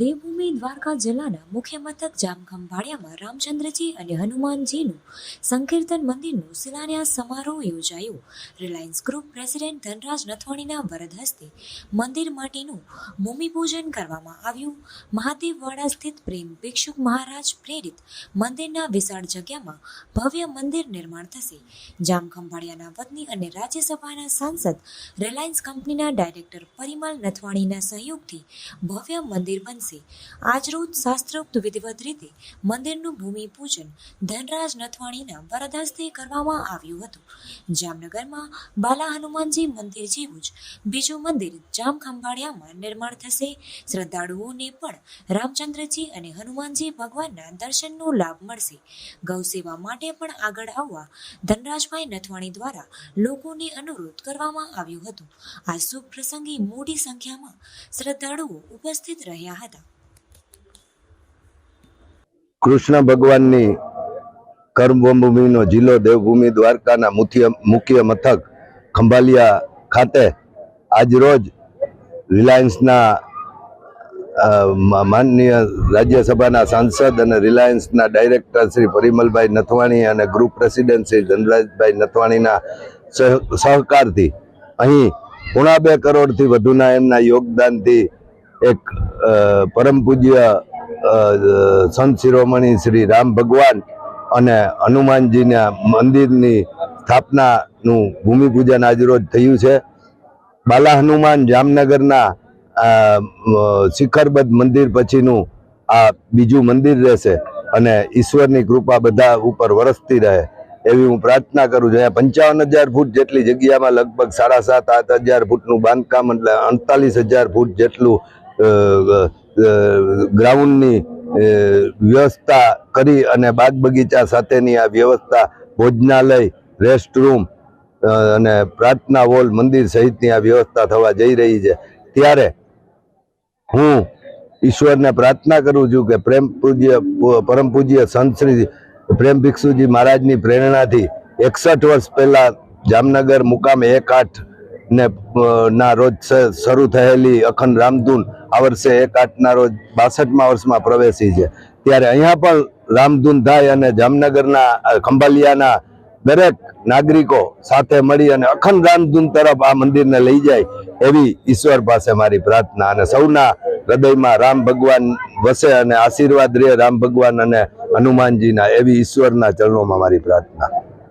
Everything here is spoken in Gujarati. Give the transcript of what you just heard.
દેવભૂમિ દ્વારકા જિલ્લાના મુખ્ય મથક જામખંભાળિયામાં રામચંદ્રજી અને હનુમાનજીનું સંકીર્તન મંદિરનું શિલાન્યાસ સમારોહ યોજાયો. રિલાયન્સ ગ્રુપ પ્રેસિડેન્ટ ધનરાજ નથવાણીના વરદ હસ્તે મંદિર માટેનું ભૂમિપૂજન કરવામાં આવ્યું. મહાદેવવાડા સ્થિત પ્રેમ ભિક્ષુક મહારાજ પ્રેરિત મંદિરના વિશાળ જગ્યામાં ભવ્ય મંદિર નિર્માણ થશે. જામખંભાળિયાના વતની અને રાજ્યસભાના સાંસદ રિલાયન્સ કંપનીના ડાયરેક્ટર પરિમલ નથવાણીના સહયોગથી ભવ્ય મંદિર બનશે. આજરોજ શાસ્ત્રોક્ત વિધિવત રીતે મંદિરનું ભૂમિપૂજન ધનરાજ નથવાણીના વરદ હસ્તે કરવામાં આવ્યું હતું. જામનગરમાં બાલા હનુમાનજી મંદિર જેવું જ બીજું મંદિર જામખંભાળિયામાં નિર્માણ થશે. શ્રદ્ધાળુઓને પણ રામચંદ્રજી અને હનુમાનજી ભગવાનના દર્શનનો લાભ મળશે. ગૌસેવા માટે પણ આગળ આવવા ધનરાજભાઈ નથવાણી દ્વારા લોકોને અનુરોધ કરવામાં આવ્યો હતો. આ શુભ પ્રસંગે મોટી સંખ્યામાં શ્રદ્ધાળુઓ ઉપસ્થિત રહ્યા હતા. કૃષ્ણ ભગવાનની કર્મભૂમિનો જિલ્લો દેવભૂમિ દ્વારકાના મુખ્ય મુખ્ય મથક ખંભાલિયા ખાતે આજરોજ રિલાયન્સના માનનીય રાજ્યસભાના સાંસદ અને રિલાયન્સના ડાયરેક્ટર શ્રી પરિમલભાઈ નથવાણી અને ગ્રુપ પ્રેસિડેન્ટ શ્રી ધનરાજભાઈ નથવાણીના સહ- સહકારથી અહીં પોણા બે કરોડથી વધુના એમના યોગદાનથી એક પરમ પૂજ્ય સંત શિરોમણી શ્રી રામ ભગવાન અને હનુમાનજીના મંદિરની સ્થાપનાનું ભૂમિપૂજન આજરોજ થયું છે. બાલા હનુમાન જામનગરના શિખરબદ્ધ મંદિર પછીનું આ બીજું મંદિર રહેશે અને ઈશ્વરની કૃપા બધા ઉપર વરસતી રહે એવી હું પ્રાર્થના કરું છું. અહીંયા પંચાવન હજાર ફૂટ જેટલી જગ્યામાં લગભગ સાડા સાત, આઠ હજાર ફૂટનું બાંધકામ એટલે અડતાલીસ હજાર ફૂટ જેટલું ગ્રાઉન્ડની વ્યવસ્થા કરી અને બાગ બગીચા સાથેની આ વ્યવસ્થા ભોજનાલય રેસ્ટ રૂમ અને પ્રાર્થના હોલ, મંદિર સહિતની આ વ્યવસ્થા થવા જઈ રહી છે. ત્યારે હું ઈશ્વરને પ્રાર્થના કરું છું કે પ્રેમ પૂજ્ય, પરમ પૂજ્ય સંત શ્રી પ્રેમ ભિક્ષુજી મહારાજની પ્રેરણાથી એકસઠ વર્ષ પહેલાં જામનગર મુકામે એક આઠ ને ના રોજ શરૂ થયેલી અખંડ રામધૂન આ વર્ષે એક આઠના રોજ બાસઠમાં વર્ષમાં પ્રવેશી છે. ત્યારે અહીંયા પણ રામધૂન થાય અને જામનગરના ખંભાલિયાના દરેક નાગરિકો સાથે મળી અને અખંડ રામધૂન તરફ આ મંદિરને લઈ જાય એવી ઈશ્વર પાસે મારી પ્રાર્થના અને સૌના હૃદયમાં રામ ભગવાન વસે અને આશીર્વાદ રહે રામ ભગવાન અને હનુમાનજીના એવી ઈશ્વરના ચરણોમાં મારી પ્રાર્થના.